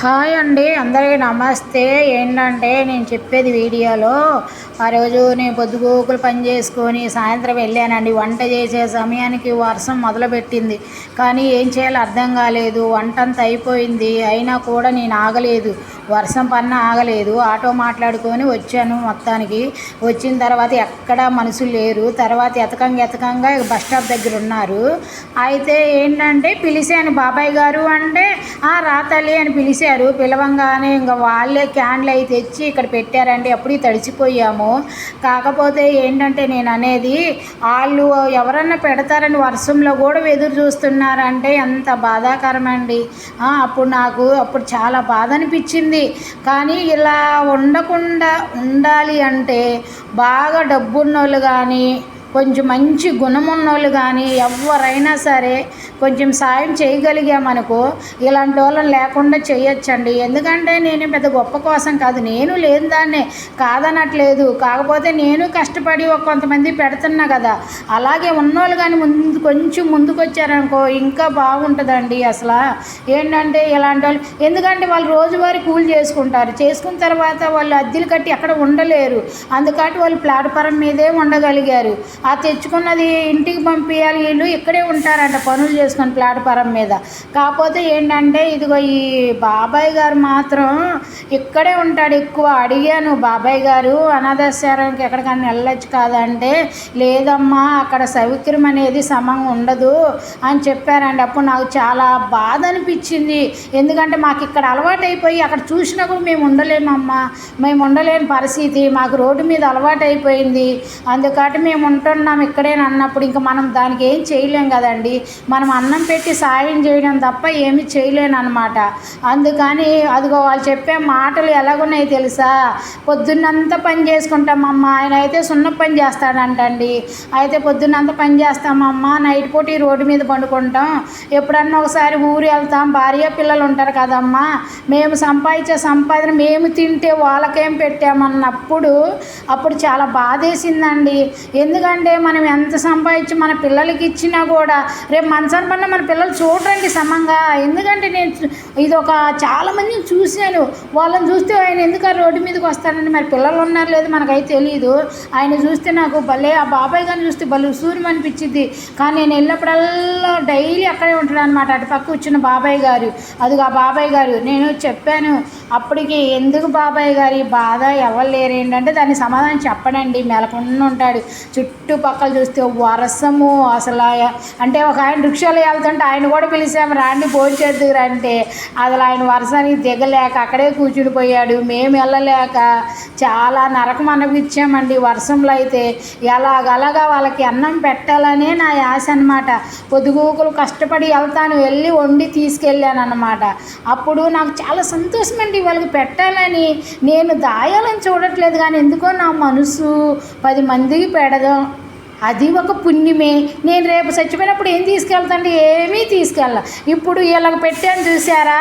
Hi అండి అందరికీ నమస్తే. ఏంటంటే నేను చెప్పేది వీడియోలో ఆ రోజు నేను పొద్దుగోకులు పని చేసుకొని సాయంత్రం వెళ్ళానండి. వంట చేసే సమయానికి వర్షం మొదలుపెట్టింది. కానీ ఏం చేయాలో అర్థం కాలేదు. వంట అంతా అయిపోయింది. అయినా కూడా నేను ఆగలేదు. వర్షం పన్న ఆగలేదు. ఆటో మాట్లాడుకొని వచ్చాను మొత్తానికి. వచ్చిన తర్వాత ఎక్కడా మనుషులు లేరు. తర్వాత ఎతకంగా ఎతకంగా బస్ స్టాప్ దగ్గర ఉన్నారు. అయితే ఏంటంటే పిలిచాను బాబాయ్ గారు అంటే రాతలి రా తల్లి అని పిలిచారు పిలవంగానే ఇంకా వాళ్ళే క్యాన్లు అయి తెచ్చి ఇక్కడ పెట్టారండి. అప్పుడు తడిచిపోయాము. కాకపోతే ఏంటంటే నేను అనేది వాళ్ళు ఎవరన్నా పెడతారని వర్షంలో కూడా ఎదురు చూస్తున్నారంటే ఎంత బాధాకరమండి. అప్పుడు నాకు అప్పుడు చాలా బాధ అనిపించింది. కానీ ఇలా ఉండకుండా ఉండాలి అంటే బాగా డబ్బున్నోళ్ళు కానీ కొంచెం మంచి గుణం ఉన్నోళ్ళు కానీ ఎవరైనా సరే కొంచెం సాయం చేయగలిగామనుకో ఇలాంటి వాళ్ళని లేకుండా చేయొచ్చండి. ఎందుకంటే నేను పెద్ద గొప్ప కోసం కాదు నేను లేని దాన్నే కాదనట్లేదు. కాకపోతే నేను కష్టపడి ఒక కొంతమంది పెడుతున్నా కదా అలాగే ఉన్నోళ్ళు కానీ ముందు కొంచెం ముందుకొచ్చారనుకో ఇంకా బాగుంటుందండి అసలు. ఏంటంటే ఇలాంటి వాళ్ళు ఎందుకంటే వాళ్ళు రోజువారీ కూలి చేసుకుంటారు. చేసుకున్న తర్వాత వాళ్ళు అద్దెలు కట్టి అక్కడ ఉండలేరు. అందుకని వాళ్ళు ప్లాట్ఫారం మీదే ఉండగలిగారు. ఆ తెచ్చుకున్నది ఇంటికి పంపించాలి వీళ్ళు ఇక్కడే ఉంటారంట పనులు చేసుకొని ప్లాట్ఫారం మీద. కాకపోతే ఏంటంటే ఇదిగో ఈ బాబాయ్ గారు మాత్రం ఇక్కడే ఉంటాడు ఎక్కువ. అడిగాను బాబాయ్ గారు అనాథాశ్రమానికి ఎక్కడికన్నా వెళ్ళొచ్చు కాదంటే లేదమ్మా అక్కడ సౌకర్యం అనేది సమంగా ఉండదు అని చెప్పారండి అప్పుడు నాకు చాలా బాధ అనిపించింది. ఎందుకంటే మాకు ఇక్కడ అలవాటు అయిపోయి అక్కడ చూసినా కూడా మేము ఉండలేమమ్మా. మేము ఉండలేని పరిస్థితి. మాకు రోడ్డు మీద అలవాటు అయిపోయింది. అందుకని మేము ఉంటాం ఉంటున్నాం ఇక్కడే అన్నప్పుడు ఇంకా మనం దానికి ఏం చేయలేం కదండి. మనం అన్నం పెట్టి సాయం చేయడం తప్ప ఏమీ చేయలేను అనమాట అందుకని అదిగో వాళ్ళు చెప్పే మాటలు ఎలాగున్నాయి తెలుసా? పొద్దున్నంతా పని చేసుకుంటామమ్మా. ఆయన అయితే సున్న పని చేస్తాడంటండి. అయితే పొద్దున్నంతా పని చేస్తామమ్మా. నైట్ పూట రోడ్డు మీద పండుకుంటాం. ఎప్పుడన్నా ఒకసారి ఊరు వెళ్తాం. భార్య పిల్లలు ఉంటారు కదమ్మా. మేము సంపాదించే సంపాదన మేము తింటే వాళ్ళకేం పెట్టామన్నప్పుడు అప్పుడు చాలా బాధేసిందండి. ఎందుకంటే మనం ఎంత సంపాదించి మన పిల్లలకి ఇచ్చినా కూడా రేపు మంచాన్ని పడిన మన పిల్లలు చూడండి సమంగా. ఎందుకంటే నేను ఇది ఒక చాలామందిని చూశాను. వాళ్ళని చూస్తే ఆయన ఎందుకు ఆ రోడ్డు మీదకి వస్తారని మరి పిల్లలు ఉన్నారు లేదు మనకైతే తెలియదు ఆయన చూస్తే నాకు భలే ఆ బాబాయ్ గారిని చూస్తే భలే సూర్యం అనిపించింది. కానీ నేను వెళ్ళినప్పుడల్లా డైలీ అక్కడే ఉంటాడు అనమాట అటు పక్క వచ్చిన బాబాయ్ గారు. అదిగో ఆ బాబాయ్ గారు నేను చెప్పాను అప్పటికి ఎందుకు బాబాయ్ గారి బాధ ఎవరు లేరు? ఏంటంటే దాన్ని సమాధానం చెప్పడండి. మెలకుండా ఉంటాడు. చుట్టుపక్కల చూస్తే వరసము అసలు. అంటే ఒక ఆయన రిక్షాలో వెళ్తుంటే ఆయన కూడా పిలిచాము రాండి భోజనం చేద్దురు అంటే. అసలు ఆయన వర్షానికి దిగలేక అక్కడే కూర్చుడిపోయాడు. మేము వెళ్ళలేక చాలా నరకం అనిపించామండి వర్షంలో అయితే. ఎలాగలాగా వాళ్ళకి అన్నం పెట్టాలనే నా ఆశ అనమాట పొద్దుగూకులు కష్టపడి వెళ్తాను వెళ్ళి వండి తీసుకెళ్ళాను అనమాట అప్పుడు నాకు చాలా సంతోషం అండి వాళ్ళకి పెట్టాలని. నేను దాయాలని చూడట్లేదు కానీ ఎందుకో నా మనసు పది మందికి పెడదాం అది ఒక పుణ్యమే. నేను రేపు చచ్చిపోయినప్పుడు ఏం తీసుకెళ్తాండి? ఏమీ తీసుకెళ్ళ. ఇప్పుడు వీళ్ళకి పెట్టాను చూసారా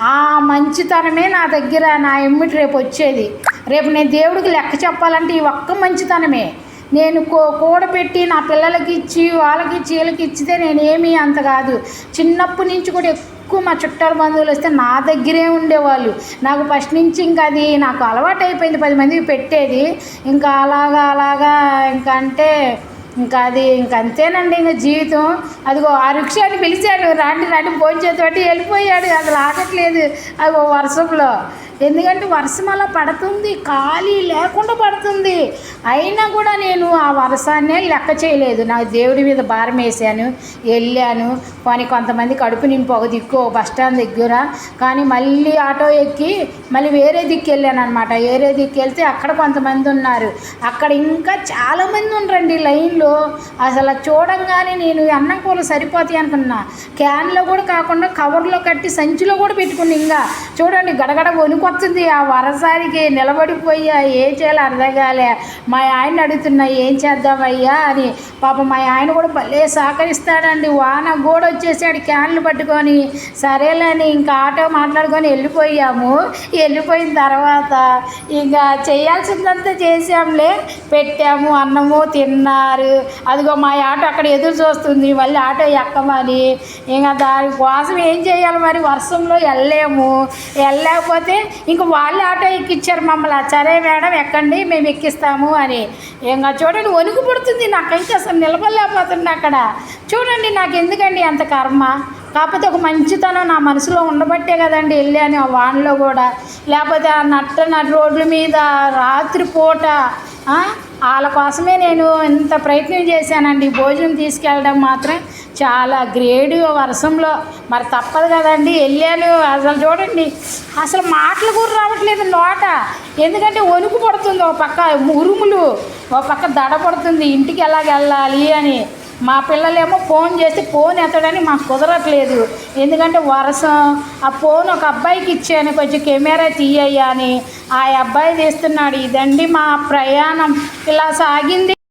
ఆ మంచితనమే నా దగ్గర నా ఎమ్మిటి రేపు వచ్చేది. రేపు నేను దేవుడికి లెక్క చెప్పాలంటే ఈ ఒక్క మంచితనమే. నేను కో కూడబెట్టి నా పిల్లలకి ఇచ్చి వాళ్ళకి ఇచ్చి వీళ్ళకి ఇచ్చితే నేనేమీ అంత కాదు. చిన్నప్పటి నుంచి కూడా ఎక్కువ మా చుట్టాల బంధువులు వస్తే నా దగ్గరే ఉండేవాళ్ళు. నాకు ఫస్ట్ నుంచి ఇంకా అది నాకు అలవాటు అయిపోయింది పది మందికి పెట్టేది. ఇంకా అలాగా అలాగా ఇంకా అంటే ఇంకా అది ఇంక అంతేనండి ఇంకా జీవితం. అదిగో ఆ రిక్షాని పిలిచాడు. రాండి రాండి భోజనం చేతి వెళ్ళిపోయాడు. అది రాకట్లేదు అది వర్షంలో ఎందుకంటే వర్షం అలా పడుతుంది ఖాళీ లేకుండా పడుతుంది. అయినా కూడా నేను ఆ వర్షాన్నే లెక్క చేయలేదు. నాకు దేవుడి మీద భారం వేసాను వెళ్ళాను. కానీ కొంతమంది కడుపు నింపు ఒక దిక్కు ఒక బస్ స్టాండ్ దగ్గర. కానీ మళ్ళీ ఆటో ఎక్కి మళ్ళీ వేరే దిక్కు వెళ్ళాను అనమాట వేరే దిక్కు వెళ్తే అక్కడ కొంతమంది ఉన్నారు. అక్కడ ఇంకా చాలామంది ఉండరండి లైన్లో. అసలు చూడంగానే నేను అన్నం కూర సరిపోతాయి అనుకున్నా. క్యాన్లో కూడా కాకుండా కవర్లో కట్టి సంచిలో కూడా పెట్టుకుని ఇంకా. చూడండి గడగడ వణుకు వచ్చింది ఆ వరసానికి నిలబడిపోయా ఏం చేయాలో అర్థం కాలే మా ఆయన అడుగుతున్నా ఏం చేద్దామయ్యా అని. పాప మా ఆయన కూడా భలే సహకరిస్తాడండి. వాన కూడా వచ్చేసాడు క్యాన్లు పట్టుకొని. సరేలేని ఇంకా ఆటో మాట్లాడుకొని వెళ్ళిపోయాము. వెళ్ళిపోయిన తర్వాత ఇంకా చేయాల్సిందంతా చేసాంలే పెట్టాము అన్నము తిన్నారు. అదిగో మా ఆటో అక్కడ ఎదురు చూస్తుంది. మళ్ళీ ఆటో ఎక్కమని. ఇంకా దాని కోసం ఏం చేయాలి మరి? వర్షంలో వెళ్ళలేము. వెళ్ళలేకపోతే ఇంక వాళ్ళే ఆటో ఎక్కిచ్చారు మమ్మల్ని. సరే మేడం ఎక్కండి మేము ఎక్కిస్తాము అని. ఇంకా చూడండి వణుకు పుడుతుంది. నాకైతే అసలు నిలబడలేకపోతుంది అక్కడ. చూడండి నాకు ఎందుకండి అంత కర్మ? కాకపోతే ఒక మంచితనం నా మనసులో ఉండబట్టే కదండి వెళ్ళాను ఆ వాన్లో కూడా. లేకపోతే ఆ నట్ట నట్ట రోడ్ల మీద రాత్రిపూట వాళ్ళ కోసమే నేను ఇంత ప్రయత్నం చేశానండి. భోజనం తీసుకెళ్ళడం మాత్రం చాలా గ్రేడ్ వర్షంలో మరి తప్పదు కదండి వెళ్ళాను. అసలు చూడండి అసలు మాటలు కూడా రావట్లేదు నోట. ఎందుకంటే వణుకు పడుతుంది ఒక పక్క ఉరుములు ఒక పక్క దడ పడుతుంది. ఇంటికి ఎలాగ వెళ్ళాలి అని. మా పిల్లలేమో ఫోన్ చేసి ఫోన్ ఎత్తడానికి మాకు కుదరట్లేదు. ఎందుకంటే వరసం ఆ ఫోన్ ఒక అబ్బాయికి ఇచ్చాను కొంచెం కెమెరా తీయ్యా అని. ఆ అబ్బాయి తీస్తున్నాడు ఇదండి మా ప్రయాణం. ఇలా సాగింది.